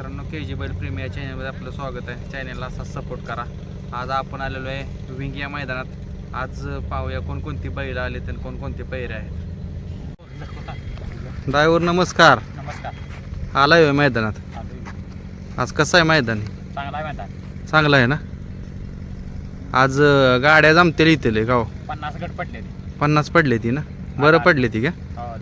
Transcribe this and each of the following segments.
मित्रांनो के जी बैल प्रेमी या चॅनलमध्ये आपलं स्वागत आहे. चॅनलला असा सपोर्ट करा. आज आपण आलेलो आहे विंग या मैदानात. आज पाहूया कोणकोणती बैल आले तर कोणकोणते पैरे आहेत. ड्रायव्हर नमस्कार. नमस्कार. आलाय होय मैदानात? आज कसं आहे मैदान? चांगला आहे मैदान. चांगलं आहे ना? आज गाड्या जमतील इथे गाव. पन्नास गट पडले ते पन्नास पडले ती ना? बरं पडले ती का? हो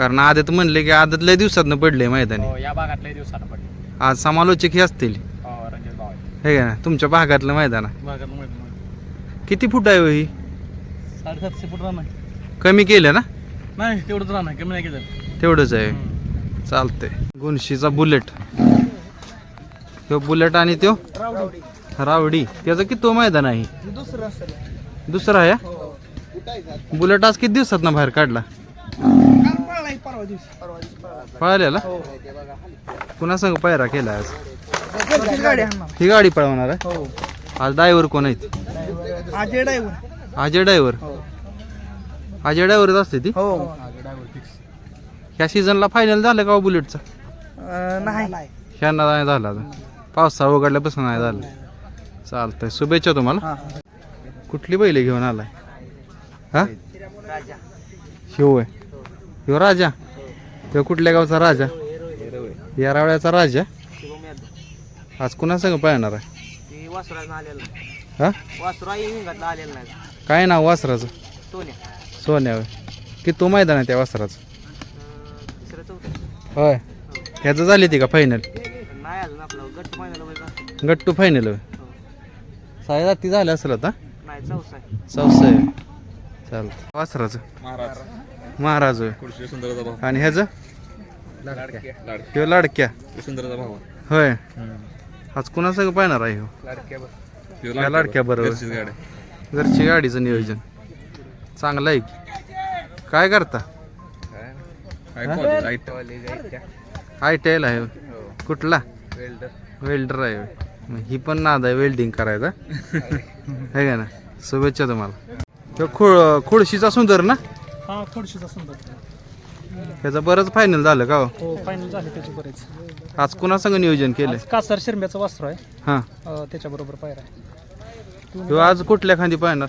कारण आदत म्हणले की आदत लय दिवसातनं पडले मैदानी. हो या भागातल्या दिवसानं पडले आज समालोचक हे असतील. हो रणजित भाऊ आहे हे का तुमच्या भागातलं मैदान. आहे. किती फूट आहे हो ही? साडेसातशे फूट राहणार कमी केलं ना? नाही तेवढंच राहणार कमी नाही केलं. तेवढंच आहे. चालतंय. गुणशीचा बुलेट. तो बुलेट आणि तो रावडी. त्याचं किती तो मैदान आहे? दुसरं दुसरा आहे? हा? बुलेट आज किती दिवसात ना बाहेर काढला? परवा दिवशी. पळालेला? पुन्हा संग पायरा केला आज? गाडी ही गाडी पळवणार आहे? हो. आज ड्रायव्हर कोण आहेत? अजय ड्रायव्हर. अजय ड्रायव्हर. अजय ड्रायव्हरच असते ती? हो. ह्या सीझनला फायनल झालं का हो बुलेटचा? नाही. ह्यांना नाही झाला अजून. पावसा उघडल्यापासून नाही झालं. चालतंय. शुभेच्छा तुम्हाला. कुठली बैल घेऊन आलाय? हा? शिव आहे ह्यो राजा. ह्यो कुठल्या गावचा राजा? येरावळ्याचा राजा? आज कुणा संग पाहणार आहे? हा? वासुरा विंगातला आलेला नाही काय नाव वासराचं? सोन्या सोन्या होय. की तो मैदान आहे त्या वासराचं? तिसरं चौथं होय. ह्याचं झाली ती का फायनल गट्टू फायनल होय. साडे जाती झाल्या असेल आता चौसा आहे. चालतं वासराचं? महाराज. महाराज होय. सुंदरचा आणि ह्याचं? लाडक्या. ह्यो लाडक्या. सुंदरचा होय. आज कुणा सगळं पाहणार आहे ह्यो? लाडक्या ह्या लाडक्या बरोबर घरची गाडीचं नियोजन. चांगलं आहे की. काय करता? I T. आयला आहे होय. कुठला? वेल्डर. आहे होय. मग ही पण नाद आहे वेल्डिंग करायचा. आहे का ना? शुभेच्छा तुम्हाला. ह्यो खुळ खुळशीचा सुंदर ना? हा सुंदर त्याचं बरंच फायनल झालं का हो? हो फायनल झाले त्याचे बरेच. आज कुणा संग नियोजन केलंय? आज कासार शिरम्याचं वस्त्र आहे. हां. अं, त्याच्याबरोबर पायरा आहे. ह्यो आज कुठल्या खांदी पाहणार?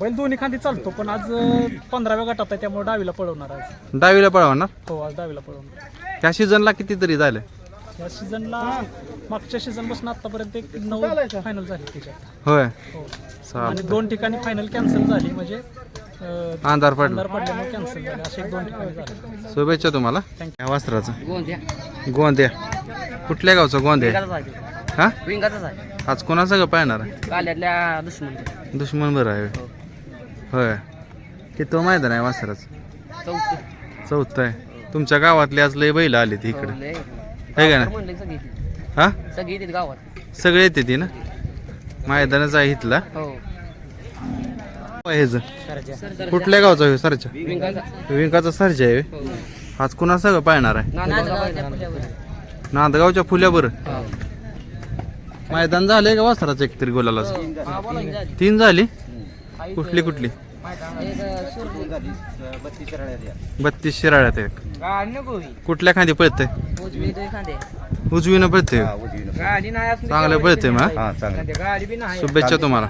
बैल दोन्ही खांदी चालतो पण आज अं, पंधराव्या गटात आहे त्यामुळे डावीला पळवणार आज डावीला पळवणार? हो आज डावीला पळवणार. ह्या सीझनला कितीतरी झालं? या सीझनला मागच्या सीझनपासून आतापर्यंत एक नऊ फायनल झाली त्याच्यात. होय. हो. आणि दोन ठिकाणी फायनल कॅन्सल झाली म्हणजे अंधार पडला. अंधार पडल्यामुळे कॅन्सल झाले. असे एक दोन ठिकाणी झाले. शुभेच्छा तुम्हाला. या वस्त्राचं. गोंद्या. कुठल्या गावचं गोंद्या? हा? विंगाचाच आहे आज कोणा सगळं पाहणार आहे काल्यातल्या दुश्मन दुश्मन बरं आहे. होय. की तो मैदान आहे वासराचं? चौथं. चौथं आहे. तुमच्या गावातले आज लय बैल आले ती इकडे. आहे का ना म्हणले सगळी हा? सगळी येते गावात. सगळे येते ती ना? मैदानच आहे इथला. हो. कुठल्या गावचा आहे सरच्या विंकाचा. सरच्या आहे होय. आज कुणा सगळं पाहणार आहे? नांदगावच्या फुल्यावर मैदान झालंय का वासराचं एकतरी गोलाला? तीन झाली? कुठली कुठली? बत्तीस शिराळ्यात एक. कुठल्या खांदी पळतंय? उजवीनं नाही चांगलं पळतंय मग गाडी बी नाही शुभेच्छा तुम्हाला.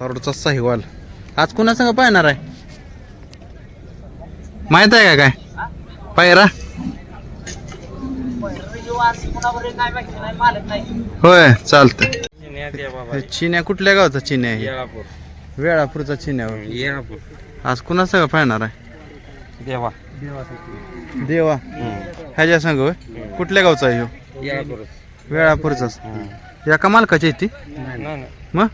तरोडचा साहिवाल. आज कुणा संग पाहणार आहे? माहीत आहे का काय? पायरा होय चालतंय. चिन्या कुठल्या गावचा चिन्या आहे? वेळापूरचा चिन्या. आज कुणा संग पाहणार आहे? देवा. देवा. ह्याच्या संग कुठल्या गावचा आहे ह्यो? वेळापूरचाच. एका मालकाची ती? मग?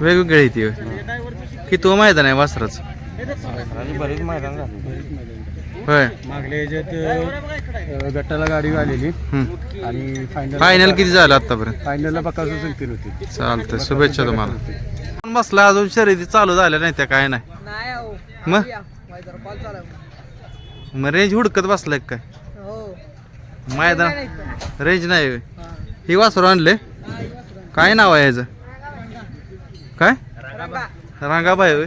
वेगवेगळी आहे ती. की तो मैदान आहे वासराच. बरेच मैदान होय. मागल्या याच्यात गटाला गाडी आलेली. आणि फायनल फायनल किती झालं आतापर्यंत? फायनलला बकासूर संगतील होती. चालतंय. शुभेच्छा तुम्हाला. पण बसला अजून? शर्यती चालू झाल्या नाही त्या काय नाही. मग? मग रेंज हुडकत बसलाय काय? मैदान रेंज नाही. ही वासरू आणले. काय नाव आहे ह्याचं? काय? रांगाबाई होय.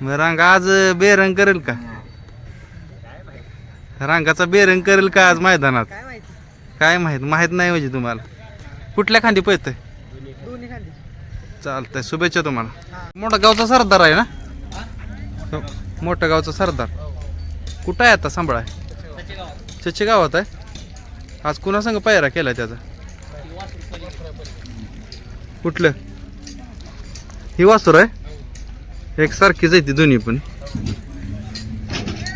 मग रांगा आज बेरंग करेल का? रांगाचा बेरंग करेल का आज मैदानात? काय माहीत? माहीत? नाही म्हणजे तुम्हाला. कुठल्या खांदी पळतंय? चालतंय. शुभेच्छा तुम्हाला. मोठा गावचा सरदार आहे ना? मोठ्या गावचा सरदार. कुठं आहे आता? सांभाळाय? चचे गावात आहे? आज कुणा संग पायरा केला त्याचा? कुठलं? ही वासुर आहे. एक सारखीच आहे ती दोन्ही पण.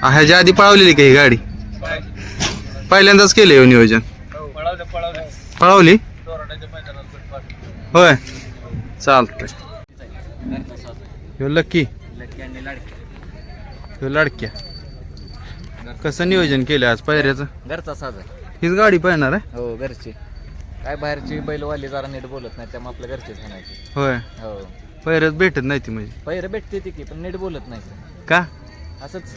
ह्याच्या आधी पळवलेली का ही गाडी? पहिल्यांदाच केले नियोजन. पळवली? होय. चालतंय. लक्की ह्यो लाडक्या. कसं नियोजन केलं आज पायऱ्याचं? घरचा साज. हीच गाडी पाहणार आहे? हो घरची. काय बाहेरची बैलवाली जरा नीट बोलत नाही त्यामुळे आपल्या घरचीच म्हणायची होय. हो. पायऱ्यात भेटत नाही ती म्हणजे. पहिरं भेटते ती की पण नीट बोलत नाही का? असंच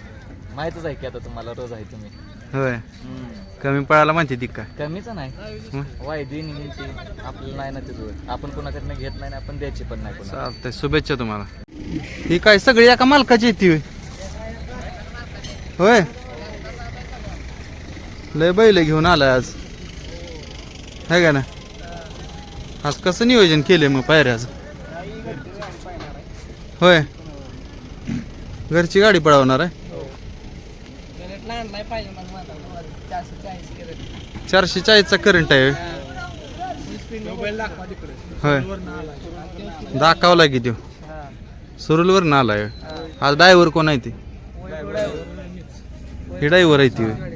माहीतच आहे की आता तुम्हाला रोज आहे तुम्ही. होय. हम्म. कमी पळायला म्हणते ती काय कमीच नाही. हं? वायदी निघते आपल्याला नाही ना तिथं आपण कोणाकडनं घेत नाही आणि आपण द्यायची पण नाही कोणाला. चालतंय शुभेच्छा तुम्हाला. ही काय सगळी एका मालकाची येते होय? होय. लय बैल घेऊन आलाय आज. है का ना? आज कसं नियोजन केले मग पायऱ्याचं होय. घरची गाडी पळवणार आहे? चारशे चाळीसचा करंट आहे. होय. दाखवला की तो सुरुलवर ना आलाय. आज ड्रायव्हर कोण आहे ती? ही ड्रायव्हर आहे ती होय.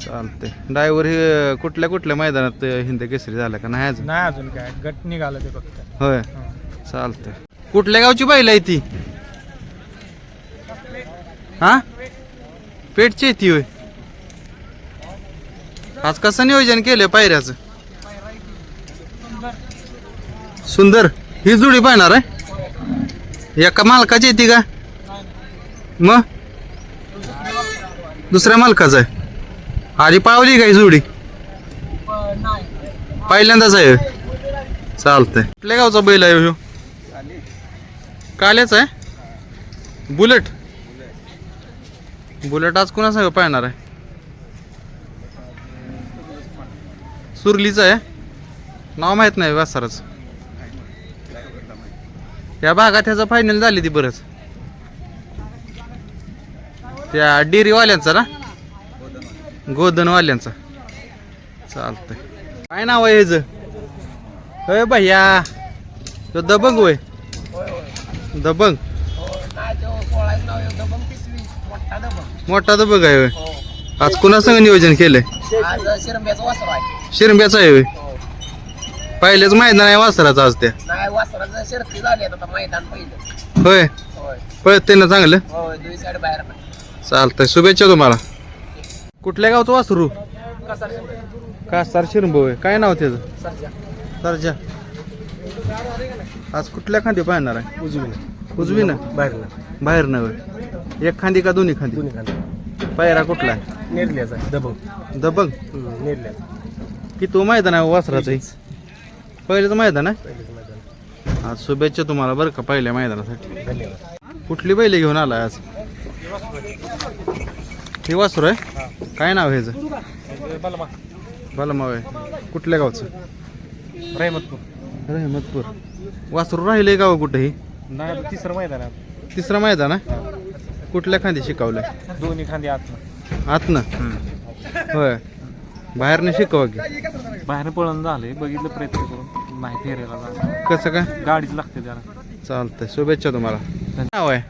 चालते ड्रायव्हर हे कुठल्या कुठल्या मैदानात हिंद केसरी झाला का? नाही अजून? नाही अजून काय. गट निघालं ते फक्त. होय. चालतंय. कुठल्या गावची बैल आहे ती? हा? पेटची आहे ती होय. आज कसं नियोजन केलंय पायऱ्याचं? सुंदर. ही जुडी पाहणार आहे? एका मालकाची ती का? मग? दुसऱ्या मालकाचं आहे. आधी पावली काय जुडी? पहिल्यांदाच आहे. चालतंय. कुठल्या गावचा बैल आहे ह्यो? काल्याच आहे? बुलेट? बुलेट आज कुणा सांग पाहणार आहे? सुरलीचं आहे. नाव माहीत नाही वासाराच या भागात ह्याचं फायनल झाली ती बरंच. त्या डेअरीवाल्यांचा ना? गोधनवाल्यांचा चालतंय. काय नाव आहे ह्याचं? होय भैया तो दबंग होय. दबंग? मोठा दबंग आहे होय. आज कुणा संग नियोजन केलंय? शिरंब्याचा आहे होय. पहिलेच मैदान आहे वासराचं आज त्या. होय. पळते ना चांगलं? चालतंय. शुभेच्छा तुम्हाला. कुठल्या गावचं वासरू? कासार शिरंबो होय काय नाव त्याचं? सरजा. आज कुठल्या खांदी पाहणार आहे? उजवीने. उजवी ना बाहेरला बाहेर नव्हे एक खांदी का दोन्ही खांदी? दोन्ही पायरा कुठला आहे? नेरल्याचा दबंग दबंग नेरल्याचा. की तो मैदान आहे वासराचं? पहिलेच. मैदान आहे? आज शुभेच्छा तुम्हाला बरं का पहिल्या मैदानासाठी. धन्यवाद. कुठली बैले घेऊन आलाय आज? हे वासरू आहे? काय नाव आहे ह्याचं? बलमा. बलमाव आहे. कुठल्या गावचं? रहमतपूर. रहमतपूर. वासरू राहिले गाव कुठेही? नाही तिसरं मैदान आहे तिसरं मैदान आहे? कुठल्या खांदी शिकवलंय? दोन्ही खांदी आत आतनं? होय. बाहेरनं शिकवा की. बाहेर पळून झाले बघितलं प्रयत्न करून. नाही फेरायला जा कसं काय? गाडीच लागते त्याला. चालतंय. शुभेच्छा तुम्हाला. नाव आहे?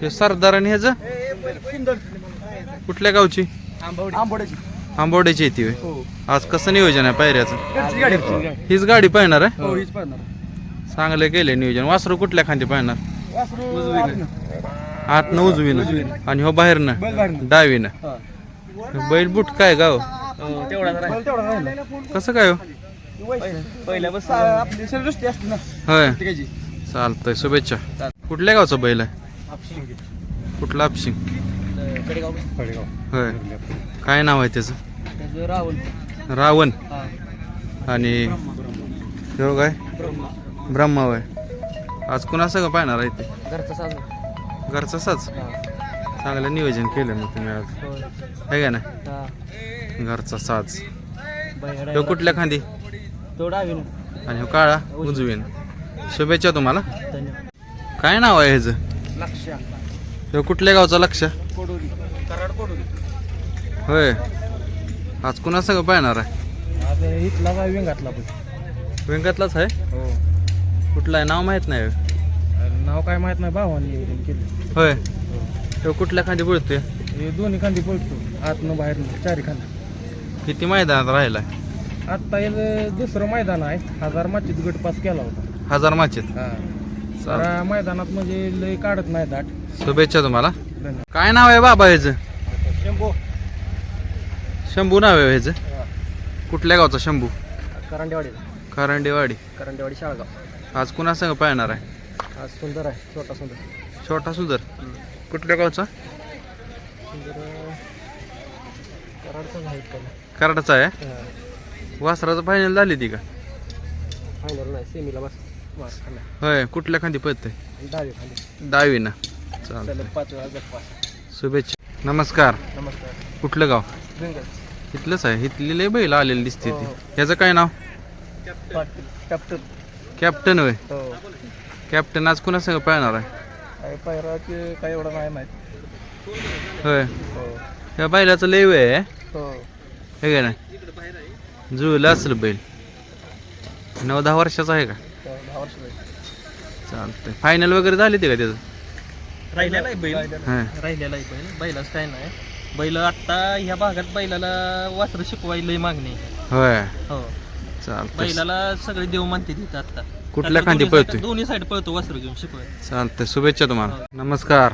हे सरदार आणि ह्याचं? कुठल्या गावची? आंबोड्याची येते होय. हो. आज कसं नियोजन आहे पायऱ्याचं? हीच गाडी. पाहणार आहे? हो हीच पाहणार चांगलं केलंय नियोजन. वासरू कुठल्या खांदी पाहणार आतनं. उजवीनं. आणि हो बाहेरनं? डावीनं. बैल बुट काय गाव? राहिला. कसं काय हो? ना. होय. चालतंय शुभेच्छा. कुठल्या गावचा बैल आहे? कुठला अपशिंग होय. काय नाव आहे त्याचं? राहुल रावण. आणि ह्यो काय? ब्रह्मा. होय. आज कुणा सगळं पाहणार आहे ते? घरचा साज घरचा साच चांगलं नियोजन केलं मग तुम्ही आज. होय. आहे का ना हा. घरचा साज. तो कुठल्या खांदी? तो आणि हो काळा उजवीन. शुभेच्छा तुम्हाला. धन्यवाद. काय नाव आहे ह्याचं? लक्ष तो कुठल्या गावचा लक्ष? कोडोली. कराड कोडोली. होय. आज कुणा सगळं पाहणार आहे? इथला बाय विंगातला पण. व्यंगातलाच आहे? हो. कुठला आहे? नाव माहीत नाही. नाव काय माहीत नाही भावाने केलं. होय. तो कुठल्या खांदी बोलतोय? हे दोन्ही खांदी पळतो आतनं बाहेरनं चारी खांदी. किती मैदानात राहिला आत्ता हे दुसरं मैदान आहे. हजार माचीत गट पास केला होता. हजार माचित. हा. जरा मैदानात म्हणजे लय काढत नाही दाट. शुभेच्छा तुम्हाला. धन्यवाद. काय नाव आहे बाबा ह्याचं? शंभो. शंभू नाव आहे ह्याचं? कुठल्या गावचा शंभू? करंडेवाडीला करंडेवाडी. करंडेवाडी शाळगाव. आज कुणा संग पाहणार आहे? आज सुंदर आहे छोटा सुंदर. छोटा सुंदर. कुठल्या गावचा? सुंदर कराडचा त्याला कराडाचा आहे? वासराचं फायनल झाली ती का? फायनल नाही सेमीला बस. होय कुठल्या खांदी खाली दहावी ना चालतं पाच वेळा शुभेच्छा. नमस्कार. नमस्कार. कुठलं गाव? रिंगल इथलंच आहे. इथली लय बैल आलेली दिसते हो, ती. हो. याचं काय नाव? पाटील कॅप्टन. कॅप्टन होय. हो. कॅप्टन आज कुणा संग पाहणार आहे काय काय एवढं नाही माहीत. होय. हो. या बैलाचं लय वय आहे. हो. हे का नाही. जुळलं असेल बैल. नऊ दहा वर्षाचा आहे का? वर्ष. चालतंय. फायनल वगैरे झाली ते का त्याचं? राहिलेला आहे बैल. हां. राहिलेला आहे बैल. बैलाच काय नाही. बैल आत्ता ह्या भागात बैलाला वासरं शिकवायला मागणी आहे. होय. हो. चालतंय. बैलाला सगळे देव मानते तिथं आता कुठल्या खांदी पळतोय? side- दोन्ही साईड पळतो वासरं घेऊन शिकवाय. चालतंय. शुभेच्छा तुम्हाला. नमस्कार.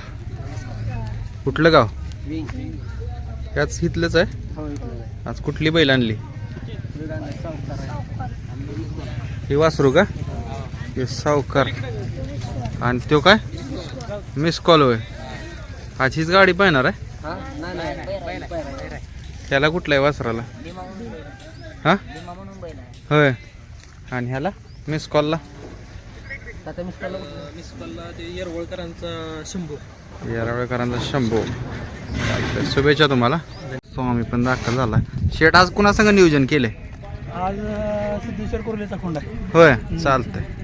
कुठलं गाव? याच इथलंच आहे? आज कुठली बैल आणली? ही वासरू का? हे सावकार. आणि तो काय? मिस कॉल होय. आज हीच गाडी पाहणार आहे? त्याला कुठला आहे वासराला? हा? होय. आणि ह्याला? मिस कॉलला येरवळकरांचा शंभू. शुभेच्छा तुम्हाला. स्वामी पण दाखल झाला. शेट आज कुणा संग नियोजन केले आज सिद्धेश्वर कोरलेचा खोंड आहे. होय. चालतंय.